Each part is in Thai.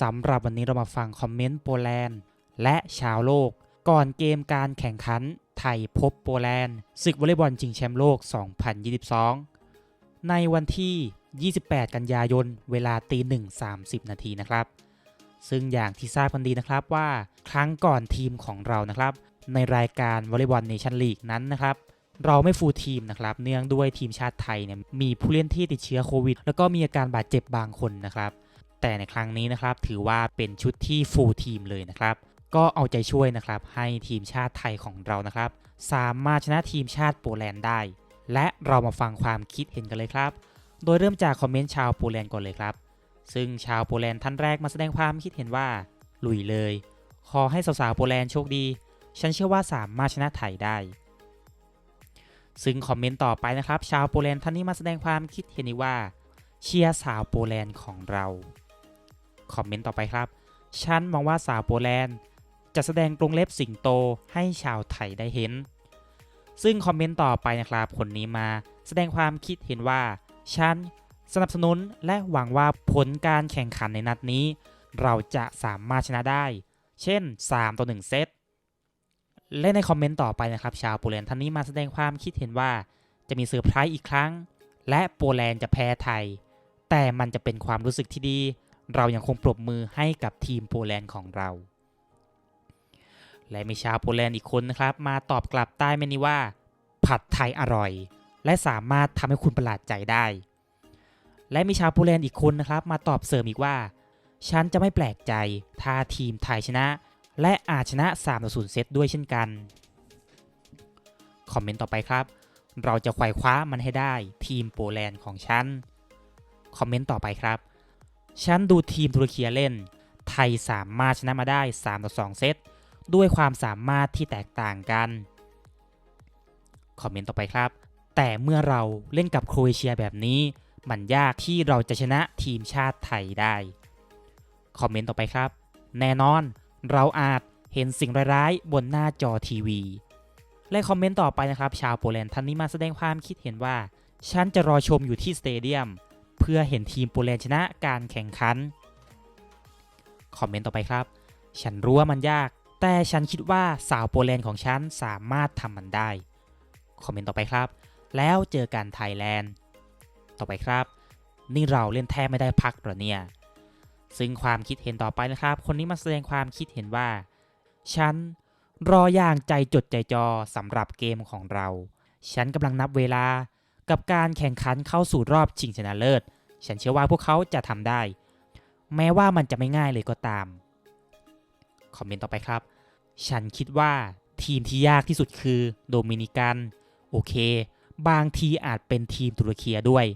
สำหรับวันนี้เรามาฟังคอมเมนต์โปแลนด์ และชาวโลก ก่อนเกมการแข่งขันไทยพบโปแลนด์ศึกวอลเลย์บอลชิงแชมป์โลก 2022 ในวันที่ 28 กันยายน เวลาตีหนึ่ง30นาทีนะครับ ซึ่งอย่างที่ทราบกันดีนะครับว่าครั้งก่อนทีมของเรานะครับ ในรายการวอลเลย์บอลเนชั่นลีกนั้นนะครับเราไม่ฟูลทีมนะครับ เนื่องด้วยทีมชาติไทยเนี่ยมีผู้เล่นที่ติดเชื้อโควิด แล้วก็มีอาการบาดเจ็บบางคนนะครับ แต่ในครั้งนี้นะครับถือว่าเป็นชุดที่ฟูลทีมเลยนะครับ ก็เอาใจช่วยนะครับให้ทีมชาติไทยของเรานะครับ สามารถชนะทีมชาติโปแลนด์ได้ และเรามาฟังความคิดเห็นกันเลยครับ โดยเริ่มจากคอมเมนต์ชาวโปแลนด์ก่อนเลยครับ ซึ่งชาวโปแลนด์ท่านแรกมาแสดงความคิดเห็นว่าลุยเลย ขอให้สาวๆโปแลนด์โชคดี ฉันเชื่อว่าสามารถชนะไทยได้ซึ่งคอมเมนต์ต่อไปนะครับ ชาวโปแลนด์ท่านนี้มาแสดงความคิดเห็นว่า เชียร์สาวโปแลนด์ของเรา คอมเมนต์ต่อไปครับ ฉันมองว่าสาวโปแลนด์ จะแสดงกรงเล็บสิงโตให้ชาวไทยได้เห็น ซึ่งคอมเมนต์ต่อไปนะครับคนนี้มาแสดงความคิดเห็นว่า ฉันสนับสนุนและหวังว่าผลการแข่งขันในนัดนี้ เราจะสามารถชนะได้ เช่น 3 ต่อ 1 เซต และในคอมเมนต์ต่อไปนะครับ ชาวโปแลนด์ท่านนี้มาแสดงความคิดเห็นว่า จะมีเซอร์ไพรส์อีกครั้ง และโปแลนด์จะแพ้ไทย แต่มันจะเป็นความรู้สึกที่ดี เรายังคงปรบมือให้กับทีมโปแลนด์ของเรา และมีชาวโปแลนด์อีกคนนะครับ มาตอบกลับใต้เมนี้ว่า ผัดไทยอร่อย และสามารถทำให้คุณประหลาดใจได้ และมีชาวโปแลนด์อีกคนนะครับ มาตอบเสริมอีกว่า ฉันจะไม่แปลกใจถ้าทีมไทยชนะ และอาจชนะ3ต่อ0เซตด้วยเช่นกัน คอมเมนต์ต่อไปครับ เราจะไขว่คว้ามันให้ได้ทีมโปแลนด์ของฉัน คอมเมนต์ต่อไปครับ ฉันดูทีมตุรกีเล่น ไทยสามารถชนะมาได้ 3 ต่อ 2 เซต ด้วยความสามารถที่แตกต่างกัน คอมเมนต์ต่อไปครับ แต่เมื่อเราเล่นกับโครเอเชียแบบนี้ มันยากที่เราจะชนะทีมชาติไทยได้ คอมเมนต์ต่อไปครับ แน่นอน เราอาจเห็นสิ่งร้ายๆบนหน้าจอทีวี และคอมเมนต์ต่อไปนะครับ ชาวโปแลนด์ท่านนี้มาแสดงความคิดเห็นว่า ฉันจะรอชมอยู่ที่สเตเดียม เพื่อเห็นทีมโปแลนด์ชนะการแข่งขัน คอมเมนต์ต่อไปครับ ฉันรู้ว่ามันยาก แต่ฉันคิดว่าสาวโปแลนด์ของฉันสามารถทำมันได้ คอมเมนต์ต่อไปครับ แล้วเจอกันไทยแลนด์ ต่อไปครับ นี่เราเล่นแทบไม่ได้พักเหรอเนี่ย ซึ่งความคิดเห็นต่อไปนะครับ คนนี้มาแสดงความคิดเห็นว่า ฉันรออย่างใจจดใจจอสำหรับเกมของเรา ฉันกำลังนับเวลา กับการแข่งขันเข้าสู่รอบชิงชนะเลิศ ฉันเชื่อว่าพวกเขาจะทำได้ แม้ว่ามันจะไม่ง่ายเลยก็ตาม คอมเมนต์ต่อไปครับ ฉันคิดว่าทีมที่ยากที่สุดคือโดมินิกัน โอเค บางทีอาจเป็นทีมตุรกีด้วย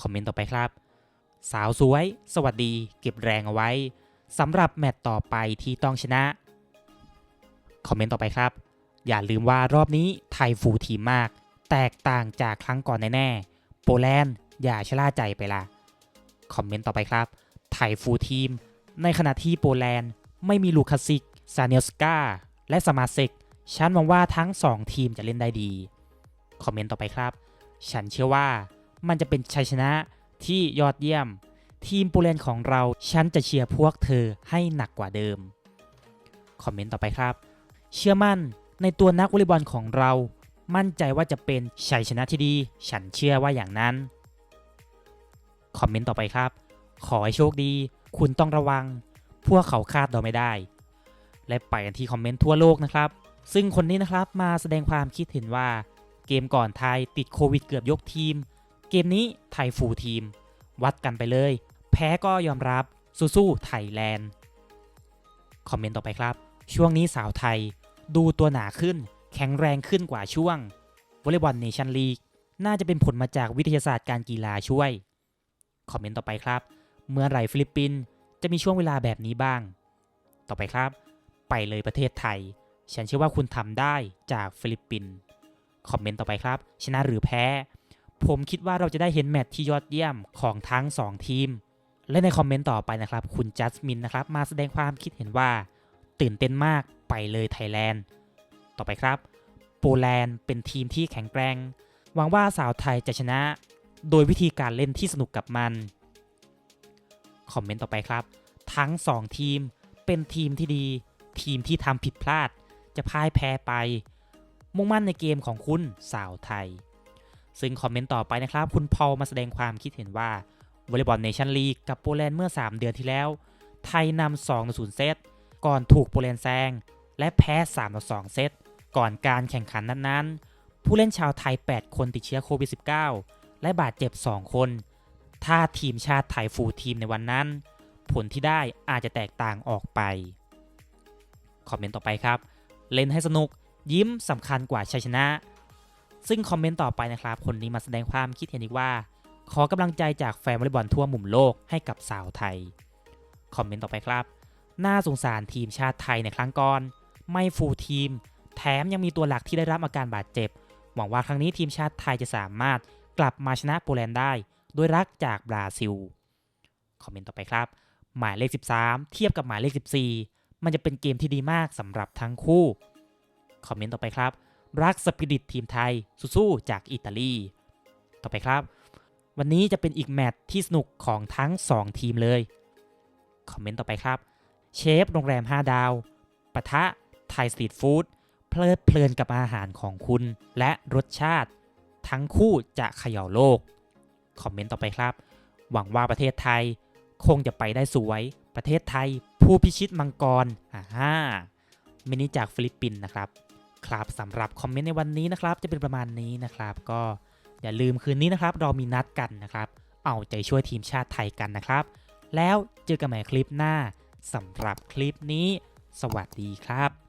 คอมเมนต์ต่อไปครับ สาวสวย สวัสดี เก็บแรงเอาไว้สำหรับแมตต์ต่อไปที่ต้องชนะ คอมเมนต์ต่อไปครับ อย่าลืมว่ารอบนี้ไทยฟูลทีมมาก แตกต่างจากครั้งก่อนแน่ๆโปแลนด์อย่าชะล่าใจไปละคอมเมนต์ต่อไปครับไทยฟูลทีม ในขณะที่โปแลนด์ไม่มีลูคาซิกซาเนลสกาและสมาเซกฉันมองว่าทั้ง 2 ทีมจะเล่นได้ดี คอมเมนต์ต่อไปครับ ฉันเชื่อว่ามันจะเป็นชัยชนะที่ยอดเยี่ยม ทีมโปแลนด์ของเรา ฉันจะเชียร์พวกเธอให้หนักกว่าเดิม คอมเมนต์ต่อไปครับ เชื่อมั่นในตัวนักวอลเลย์บอลของเรา มั่นใจว่าจะเป็นชัยชนะที่ดี ฉันเชื่อว่าอย่างนั้น คอมเมนต์ต่อไปครับ ขอให้โชคดี คุณต้องระวัง พวกเขาคาดเราไม่ได้ และไปกันที่คอมเมนต์ทั่วโลกนะครับ ซึ่งคนนี้นะครับมาแสดงความคิดเห็นว่า เกมก่อนไทยติดโควิดเกือบยกทีม เกมนี้ไทยฟูลทีม วัดกันไปเลย แพ้ก็ยอมรับ สู้ๆไทยแลนด์ คอมเมนต์ต่อไปครับ ช่วงนี้สาวไทยดูตัวหนาขึ้น แข็งแรงขึ้นกว่าช่วงวอลเลย์บอลเนชั่นลีกน่าจะเป็นผลมาจากวิทยาศาสตร์การกีฬาช่วย คอมเมนต์ต่อไปครับ เมื่อไหร่ฟิลิปปินส์จะมีช่วงเวลาแบบนี้บ้าง ต่อไปครับ ไปเลยประเทศไทย ฉันเชื่อว่าคุณทำได้จากฟิลิปปินส์ คอมเมนต์ต่อไปครับ ชนะหรือแพ้ ผมคิดว่าเราจะได้เห็นแมตช์ที่ยอดเยี่ยมของทั้ง 2 ทีม และในคอมเมนต์ต่อไปนะครับ คุณจัสมินนะครับ มาแสดงความคิดเห็นว่า ตื่นเต้นมาก ไปเลยไทยแลนด์ ต่อไปครับ โปแลนด์เป็นทีมที่แข็งแกร่งหวังว่าสาวไทยจะชนะ โดยวิธีการเล่นที่สนุกกับมัน คอมเมนต์ต่อไปครับ ทั้ง 2 ทีมเป็นทีมที่ดี ทีมที่ทำผิดพลาด จะพ่ายแพ้ไป มุ่งมั่นในเกมของคุณสาวไทย ซึ่งคอมเมนต์ต่อไปนะครับ คุณพอลมาแสดงความคิดเห็นว่าวอลเลย์บอลเนชั่นลีกกับโปแลนด์เมื่อ 3 เดือนที่แล้ว ไทยนำ2ต่อ0เซตก่อนถูกโปแลนด์แซงและแพ้3ต่อ2เซต ก่อนการแข่งขันนั้นๆ ผู้เล่นชาวไทย 8 คนติดเชื้อโควิด -19 และบาดเจ็บ 2 คน ถ้าทีมชาติไทยฟูลทีมในวันนั้น ผลที่ได้อาจจะแตกต่างออกไป คอมเมนต์ต่อไปครับ เล่นให้สนุกยิ้มสำคัญกว่าชัยชนะ ซึ่งคอมเมนต์ต่อไปนะครับ คนนี้มาแสดงความคิดเห็นอีกว่า ขอกำลังใจจากแฟนวอลเลย์บอลทั่วมุมโลกให้กับสาวไทย คอมเมนต์ต่อไปครับ น่าสงสารทีมชาติไทยในครั้งก่อน ไม่ฟูลทีม แถมยังมีตัวหลักที่ได้รับอาการบาดเจ็บ หวังว่าครั้งนี้ทีมชาติไทยจะสามารถกลับมาชนะโปแลนด์ได้ด้วยรักจากบราซิล คอมเมนต์ต่อไปครับ หมายเลข 13 เทียบกับหมายเลข 14 มันจะเป็นเกมที่ดีมากสำหรับทั้งคู่ คอมเมนต์ต่อไปครับ รักสปิริตทีมไทยสู้ๆจากอิตาลี ต่อไปครับ วันนี้จะเป็นอีกแมตช์ที่สนุกของทั้ง 2 ทีมเลย คอมเมนต์ต่อไปครับ เชฟโรงแรม 5 ดาวปะทะไทยสตรีทฟู้ด ลิดเพลินกับอาหารของคุณ และรสชาติ ทั้งคู่จะเขย่าโลก คอมเมนต์ต่อไปครับ หวังว่าประเทศไทย คงจะไปได้สวย ประเทศไทย ผู้พิชิตมังกรอ่าฮ่ามินิจากฟิลิปปินส์นะครับ ครับสำหรับคอมเมนต์ในวันนี้นะครับ จะเป็นประมาณนี้นะครับ ก็อย่าลืมคืนนี้นะครับ เรามีนัดกันนะครับ เอาใจช่วยทีมชาติไทยกันนะครับ แล้วเจอกันใหม่คลิปหน้าสำหรับคลิปนี้ สวัสดีครับ